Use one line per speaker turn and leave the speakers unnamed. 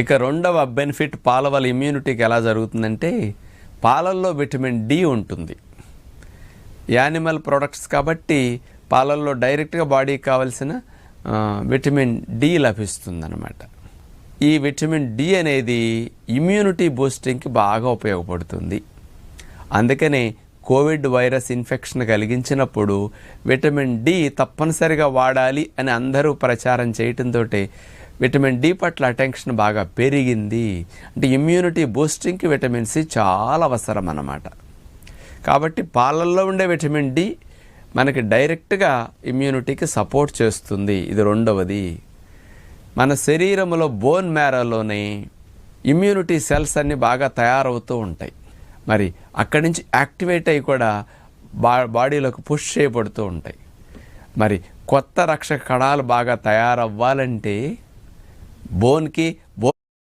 ఇక రెండవ బెనిఫిట్ పాల వల్ల ఇమ్యూనిటీకి ఎలా జరుగుతుందంటే పాలల్లో విటమిన్ డి ఉంటుంది. యానిమల్ ప్రొడక్ట్స్ కాబట్టి పాలల్లో డైరెక్ట్గా బాడీకి కావాల్సిన విటమిన్ డి లభిస్తుందన్నమాట. ఈ విటమిన్ డి అనేది ఇమ్యూనిటీ బూస్టింగ్కి బాగా ఉపయోగపడుతుంది. అందుకనే కోవిడ్ వైరస్ ఇన్ఫెక్షన్ కలిగించినప్పుడు విటమిన్ డి తప్పనిసరిగా వాడాలి అని అందరూ ప్రచారం చేయటంతో విటమిన్ డి పట్ల అటెన్షన్ బాగా పెరిగింది. అంటే ఇమ్యూనిటీ బూస్టింగ్కి విటమిన్ సి చాలా అవసరం అన్నమాట కాబట్టి పాలల్లో ఉండే విటమిన్ డి మనకి డైరెక్ట్గా ఇమ్యూనిటీకి సపోర్ట్ చేస్తుంది. ఇది రెండవది. మన శరీరంలో బోన్ మేరలోని ఇమ్యూనిటీ సెల్స్ అన్నీ బాగా తయారవుతూ ఉంటాయి. మరి అక్కడి నుంచి యాక్టివేట్ అయ్యి కూడా బా బాడీలోకి పుష్ చేయబడుతూ ఉంటాయి. మరి కొత్త రక్షక కణాలు బాగా తయారవ్వాలంటే బోన్కి బో